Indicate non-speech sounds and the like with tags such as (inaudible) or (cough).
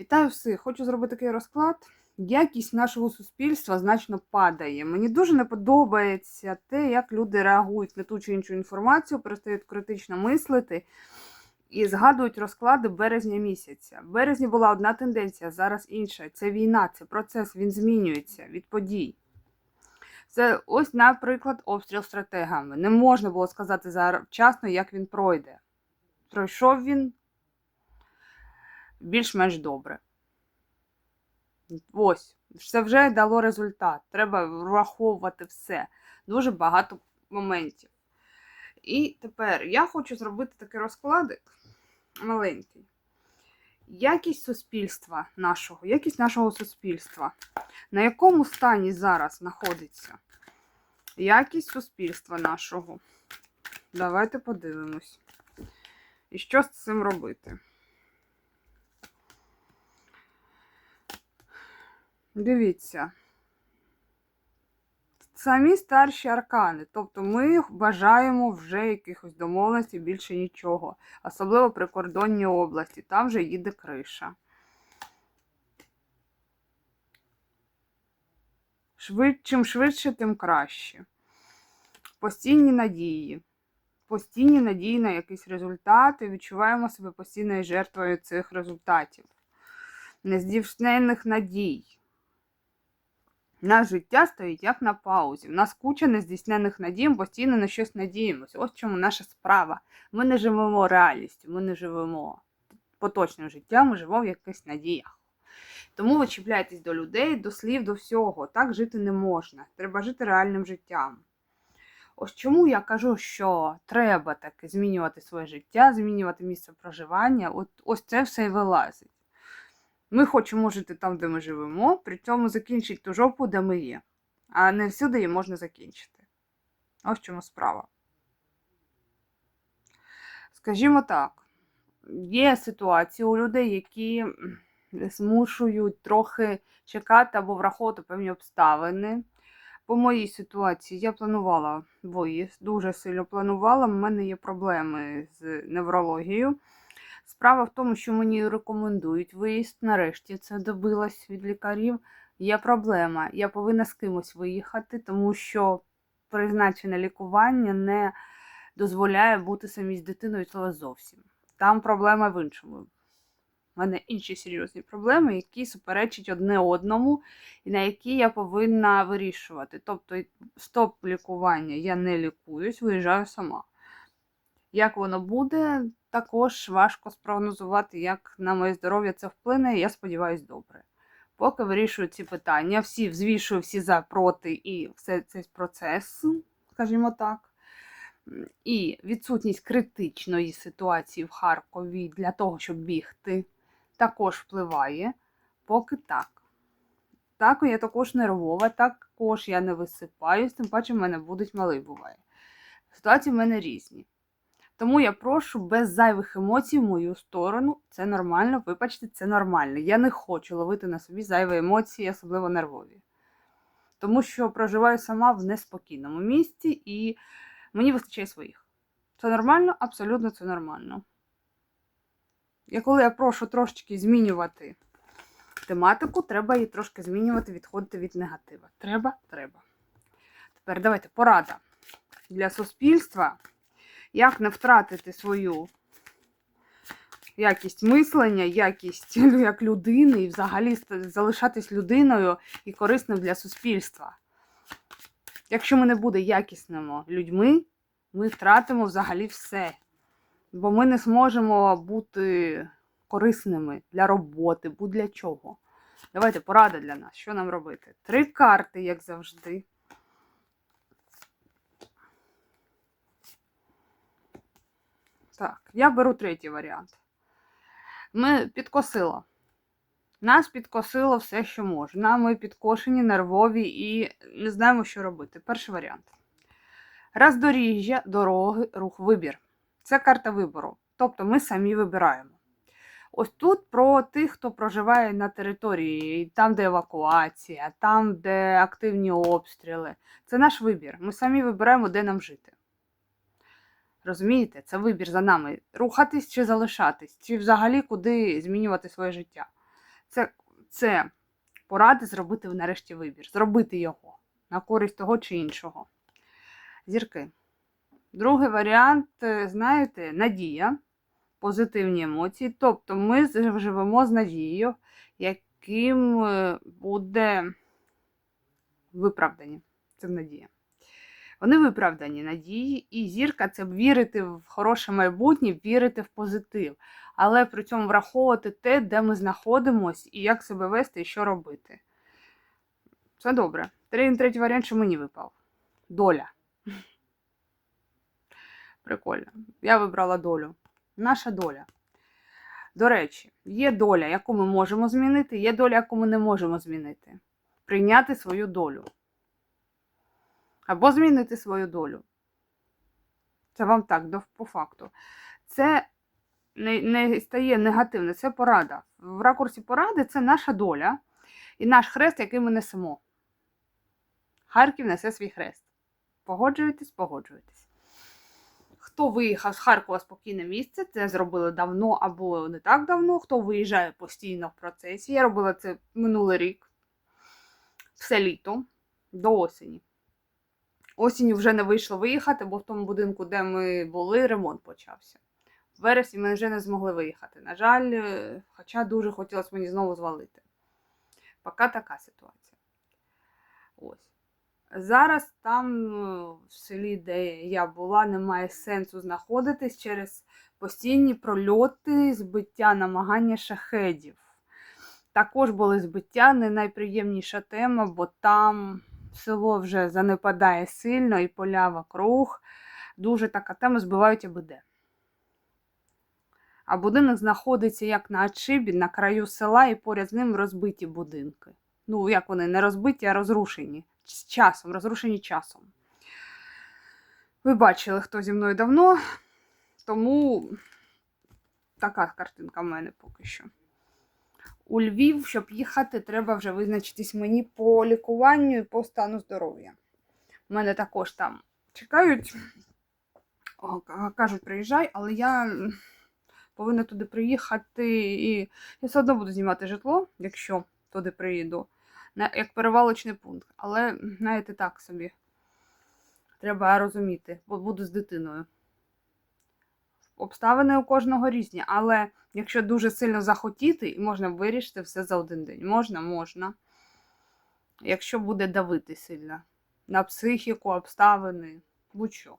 Вітаю всіх! Хочу зробити такий розклад. Якість нашого суспільства значно падає. Мені дуже не подобається те, як люди реагують на ту чи іншу інформацію, перестають критично мислити і згадують розклади березня місяця. В березні була одна тенденція, зараз інша. Це війна, це процес, він змінюється від подій. Це ось, наприклад, обстріл стратегами. Не можна було сказати зараз вчасно, як він пройде. Пройшов він більш-менш добре. Ось, це вже дало результат. Треба враховувати все. Дуже багато моментів. І тепер я хочу зробити такий розкладик маленький. Якість суспільства нашого, якість нашого суспільства. На якому стані зараз знаходиться? Якість суспільства нашого. Давайте подивимось. І що з цим робити? Дивіться. Самі старші аркани. Тобто ми бажаємо вже якихось домовленостей, більше нічого. Особливо при кордонній області. Там вже їде криша. Швид... Чим швидше, тим краще. Постійні надії. Постійні надії на якісь результати. Відчуваємо себе постійною жертвою цих результатів. Нездійсненних надій. Наше життя стоїть як на паузі. У нас куча нездійснених надій, постійно на щось надіємося. Ось чому наша справа. Ми не живемо реальністю, ми не живемо поточним життям, ми живемо в якихось надіях. Тому ви чіпляєтесь до людей, до слів, до всього. Так жити не можна. Треба жити реальним життям. Ось чому я кажу, що треба таки змінювати своє життя, змінювати місце проживання. От ось це все і вилазить. Ми хочемо жити там, де ми живемо, при цьому закінчити ту жопу, де ми є. А не всюди її можна закінчити. Ось в чому справа. Скажімо так, є ситуації у людей, які змушують трохи чекати або враховувати певні обставини. По моїй ситуації я планувала виїзд, дуже сильно планувала. У мене є проблеми з неврологією. Справа в тому, що мені рекомендують виїзд. Нарешті це добилась від лікарів. Є проблема. Я повинна з кимось виїхати, тому що призначене лікування не дозволяє бути самій з дитиною цього зовсім. Там проблема в іншому. У мене інші серйозні проблеми, які суперечать одне одному, і на які я повинна вирішувати. Тобто, стоп лікування я не лікуюсь, виїжджаю сама. Як воно буде, також важко спрогнозувати, як на моє здоров'я це вплине, я сподіваюся, добре. Поки вирішую ці питання, всі взвішую всі за проти і все цей процес, скажімо так. І відсутність критичної ситуації в Харкові для того, щоб бігти, також впливає. Поки так. Так, я також нервова, також я не висипаюсь, тим паче в мене будуть малий буває. Ситуації в мене різні. Тому я прошу без зайвих емоцій в мою сторону. Це нормально, вибачте, це нормально. Я не хочу ловити на собі зайві емоції, особливо нервові. Тому що проживаю сама в неспокійному місці і мені вистачає своїх. Це нормально? Абсолютно це нормально. І коли я прошу трошечки змінювати тематику, треба її трошки змінювати, відходити від негатива. Треба, треба. Тепер давайте порада для суспільства як не втратити свою якість мислення, якість як людини і взагалі залишатись людиною і корисним для суспільства. Якщо ми не будемо якісними людьми, ми втратимо взагалі все. Бо ми не зможемо бути корисними для роботи, будь-для чого. Давайте порада для нас, що нам робити. Три карти, як завжди. Так, я беру третій варіант. Ми підкосило. Нас підкосило все, що можна. Ми підкошені, нервові і не знаємо, що робити. Перший варіант. Роздоріжжя, дороги, рух, вибір. Це карта вибору. Тобто ми самі вибираємо. Ось тут про тих, хто проживає на території, там, де евакуація, там, де активні обстріли. Це наш вибір. Ми самі вибираємо, де нам жити. Розумієте, це вибір за нами. Рухатись чи залишатись, чи взагалі куди змінювати своє життя. Це, це поради зробити нарешті вибір, зробити його на користь того чи іншого. Зірки. Другий варіант, е, знаєте, надія, позитивні емоції. Тобто ми живемо з надією, яким е, буде виправдані. Це надія. Вони виправдані надії, і зірка це вірити в хороше майбутнє, вірити в позитив, але при цьому враховувати те, де ми знаходимося, і як себе вести, і що робити. Це добре. Третій варіант, що мені випав. Доля. (laughs) Прикольно. Я вибрала долю. Наша доля. До речі, є доля, яку ми можемо змінити, є доля, яку ми не можемо змінити. Прийняти свою долю. Або змінити свою долю. Це вам так, по факту. Це не, не стає негативно, це порада. В ракурсі поради це наша доля і наш хрест, який ми несемо. Харків несе свій хрест. Погоджуєтесь, погоджуєтесь. Хто виїхав з Харкова спокійне місце, це зробили давно або не так давно. Хто виїжджає постійно в процесі. Я робила це минулий рік, все літо, до осені. Осінню вже не вийшло виїхати, бо в тому будинку, де ми були, ремонт почався. В вересні ми вже не змогли виїхати. На жаль, е, хоча дуже хотілося мені знову звалити. Поки така ситуація. Ось. Зараз там, е, в селі, де я була, немає сенсу знаходитись через постійні прольоти, збиття, намагання шахедів. Також були збиття, не найприємніша тема, бо там село вже занепадає сильно і поля вокруг. Дуже така тема збивають аби де. А будинок знаходиться як на отшибі, на краю села, і поряд з ним розбиті будинки. Ну, як вони, не розбиті, а розрушені. З часом, розрушені часом. Ви бачили, хто зі мною давно, тому така картинка в мене поки що. У Львів, щоб їхати, треба вже визначитись мені по лікуванню і по стану здоров'я. У мене також там чекають, кажуть, приїжджай, але я повинна туди приїхати і я все одно буду знімати житло, якщо туди приїду, як перевалочний пункт. Але, знаєте, так собі. Треба розуміти, бо буду з дитиною. Обставини у кожного різні, але якщо дуже сильно захотіти, можна вирішити все за один день. Можна, можна. Якщо буде давити сильно на психіку, обставини, будь-що.